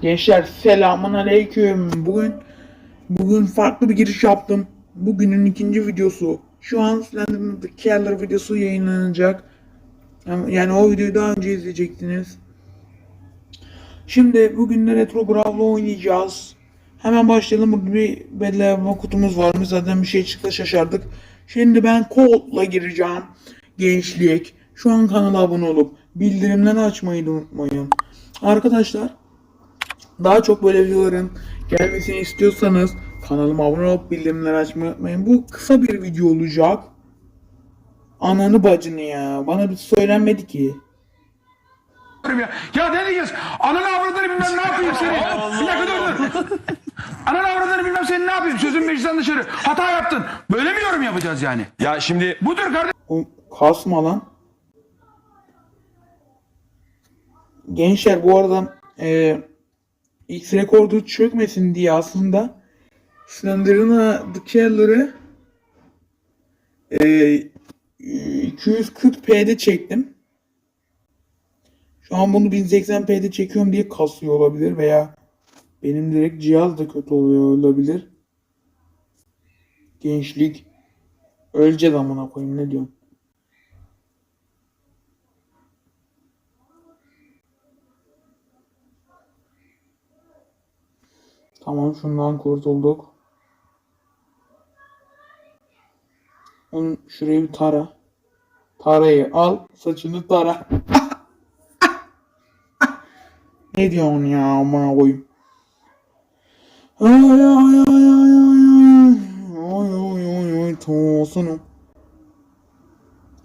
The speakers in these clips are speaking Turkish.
Gençler selamun aleyküm. Bugün bugün farklı bir giriş yaptım. Bugünün ikinci videosu. Şu an Slenderman Killer videosu yayınlanacak. Yani o videoyu daha önce izleyecektiniz. Şimdi bugün de Retro Brawl'la oynayacağız. Hemen başlayalım. Burada bir bedava kutumuz varmış. Zaten bir şey çıktı şaşardık. Şimdi ben Cold'la gireceğim. Gençlik. Şu an kanala abone olup bildirimleri açmayı unutmayın. Arkadaşlar daha çok böyle videoların gelmesini istiyorsanız kanalıma abone olup bildirimleri açmayı unutmayın. Bu kısa bir video olacak. Ananı bacını ya. Bana bir söylenmedi ki. ya. Ya ne diyeceğiz? Ananı avradını bilmem ne yapayım seni. Bir dakika dur dur. Ananı avradını bilmem seni ne yapayım? Sözün meclisten dışarı. Hata yaptın. Böyle mi yorum yapacağız yani? Ya şimdi Budur kardeşim. O kasma lan. Gençler bu arada e, X rekordu çökmesin diye aslında The Killer'ı e, 240p'de çektim. Şu an bunu 1080p'de çekiyorum diye kasıyor olabilir veya benim direkt cihaz da kötü oluyor olabilir. Gençlik öleceğiz amına koyayım ne diyorsun? Tamam şundan kurtulduk. Onun şurayı bir tara. Tarayı al, saçını tara. ne diyorsun ya amına koyayım? Ay ay ay ay ay ay. Ay ay ay ay tosunu.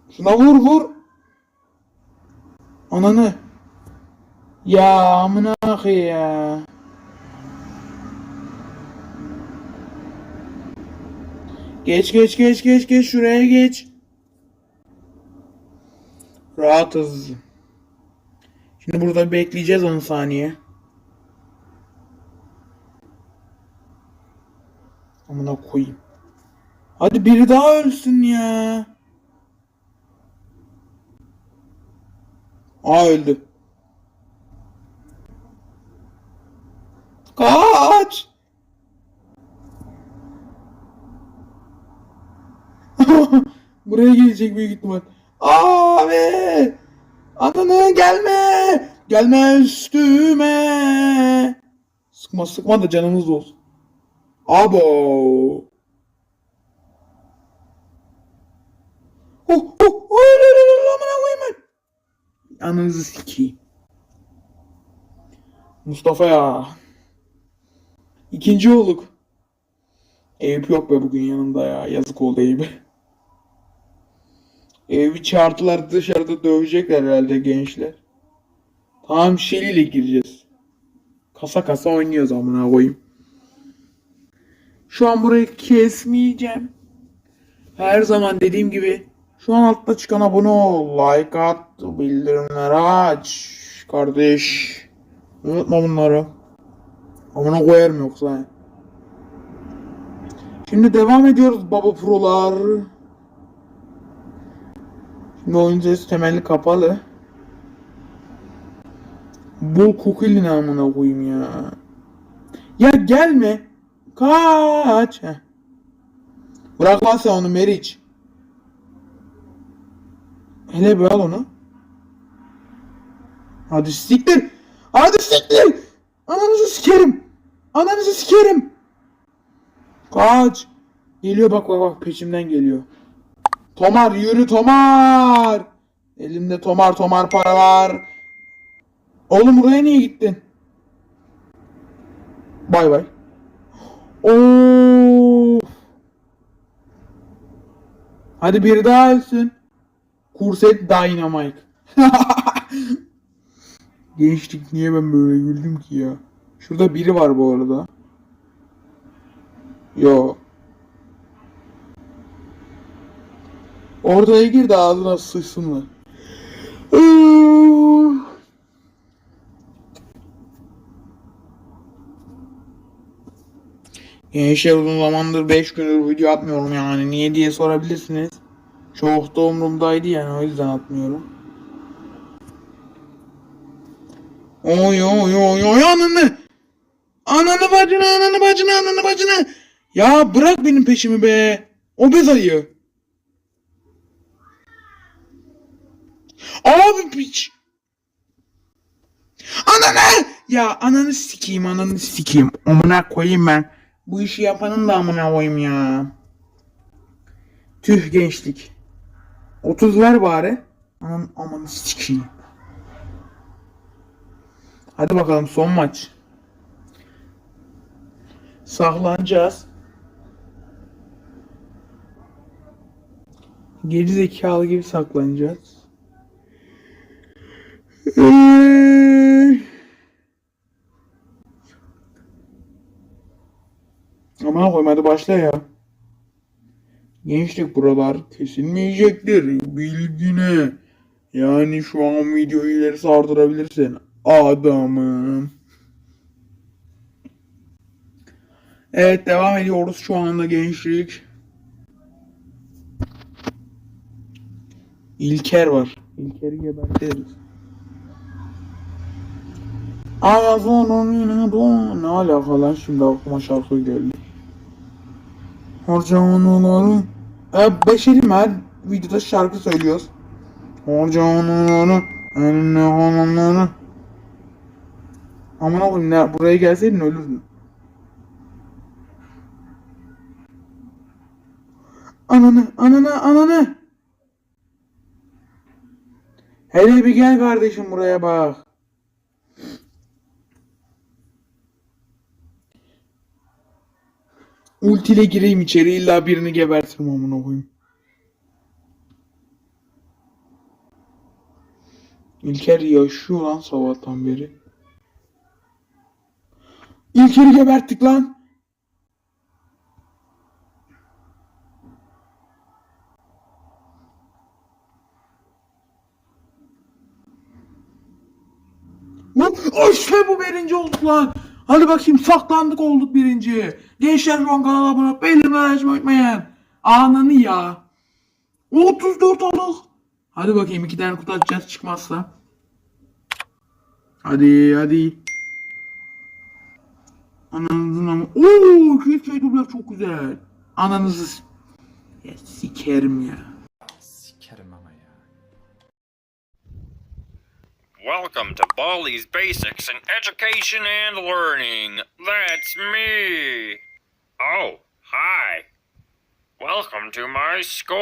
Şuna vur vur. Ananı. Ya amına ya. Geç geç geç geç geç şuraya geç. Rahatız. Şimdi burada bekleyeceğiz 10 saniye. Amına koyayım. Hadi biri daha ölsün ya. Aa öldü. Kaç. Buraya gelecek büyük ihtimal. Abi! Ananı gelme! Gelme üstüme! Sıkma sıkma da canımız olsun. Abo! Oh oh oh la amına koyayım ben. Ananızı sikeyim. Mustafa ya. İkinci olduk. Eyüp yok be bugün yanımda ya. Yazık oldu Eyüp'e. Eyüp'ü çağırdılar dışarıda dövecekler herhalde gençler. Tamam ile gireceğiz. Kasa kasa oynuyoruz amına koyayım. Şu an burayı kesmeyeceğim. Her zaman dediğim gibi şu an altta çıkan abone ol, like at, bildirimleri aç kardeş. Unutma bunları. Amına koyarım yoksa. Şimdi devam ediyoruz baba prolar. Şimdi oyun sesi temelli kapalı. Bul kokili amına koyayım ya. Ya gelme. Kaç. Heh. Bırak lan sen onu Meriç. Hele bir al onu. Hadi siktir. Hadi siktir. Ananızı sikerim. Ananızı sikerim. Kaç. Geliyor bak bak bak peşimden geliyor. Tomar yürü Tomar. Elimde Tomar Tomar paralar. Oğlum buraya niye gittin? Bay bay. Oo. Hadi biri daha ölsün. Kurset Dynamite. Gençlik niye ben böyle güldüm ki ya? Şurada biri var bu arada. Yo. Ortaya gir de ağzına sıçsınlar. Gençler uzun zamandır 5 gündür video atmıyorum yani. Niye diye sorabilirsiniz. Çok da umurumdaydı yani o yüzden atmıyorum. Oy oy oy oy ananı. Ananı bacını ananı bacını ananı bacını. Ya bırak benim peşimi be. Obez ayı. Abi piç. Ananı. Ya ananı sikeyim ananı sikeyim. Amına koyayım ben. Bu işi yapanın da amına koyayım ya. Tüh gençlik. 30 ver bari. Aman amanı sikeyim. Hadi bakalım son maç. Saklanacağız. Geri zekalı gibi saklanacağız. Eee. Aman koyayım hadi başla ya. Gençlik buralar kesilmeyecektir. Bilgine. Yani şu an videoyu ileri sardırabilirsin. Adamım. Evet devam ediyoruz şu anda gençlik. İlker var. İlker'i gebertiriz. Ayazonun yine bu. Ne alaka lan şimdi aklıma şarkı geldi. Harcamaları. E, beşerim her videoda şarkı söylüyoruz. Harcamaları. Eline halanları. Aman oğlum ne buraya gelseydin ölürdün. Ananı, ananı, ananı. Hele bir gel kardeşim buraya bak. Ultiyle gireyim içeri illa birini gebertirim amına koyayım. İlker yaşıyor lan sabahtan beri. İlker'i geberttik lan. Lan işte bu birinci olduk lan. Hadi bakayım saklandık olduk birinci. Gençler şu an kanala abone olup bildirimleri açmayı. Ananı ya. 34 olduk. Hadi bakayım iki tane kutu açacağız çıkmazsa. Hadi hadi. Ananızın ama. Ooo Quick Play dublaj çok güzel. Ananızı. Ya sikerim ya. Welcome to Baldi's Basics in Education and Learning. That's me. Oh, hi. Welcome to my school.